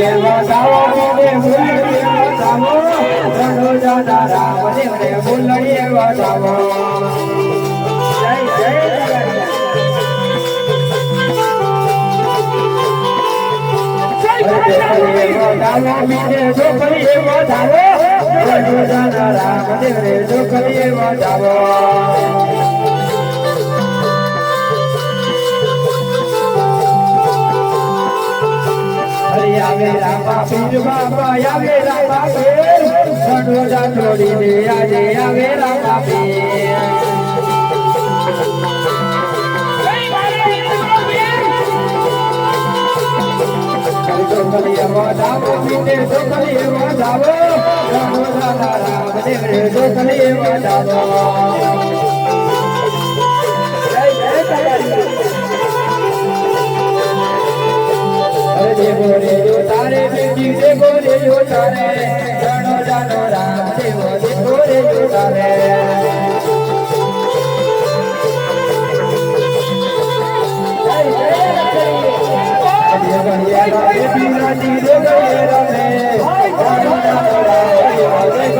ફૂલડીએ વધાવો મીરે ફૂલડીએ વધાવો રણો જાના રામદેવને ફૂલડીએ વધાવો જય જય જગન્નાથ. વધાવો મીરે છોકરીએ વધાવો આવે રામા પીર બાબા આવે રામા પીર સડોજા છોડીને આજે આવે રામા પીર છોકરીએ વધાવો પીને છોકરીએ વધાવો સડોજા રામદેવ રે તારે જાણો જાણો રામ દેવો દેવો રે તારે દેવો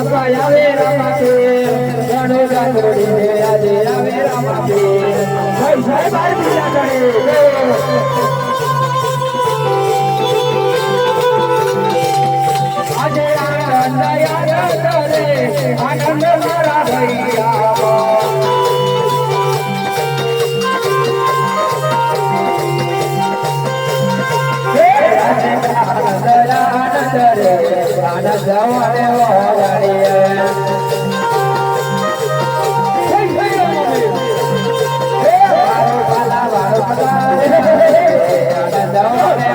પીર બાપા આવે રામા પીર ગણો ગાંધોડી ને આજે આવે રામા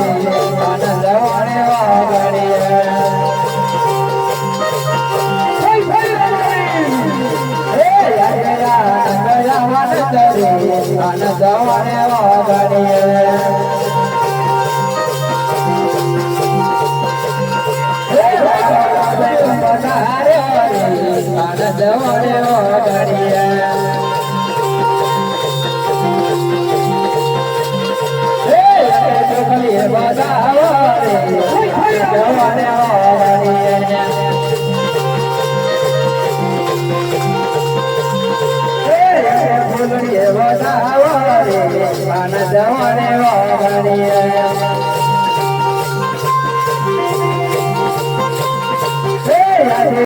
વાણીએ જય આનંદ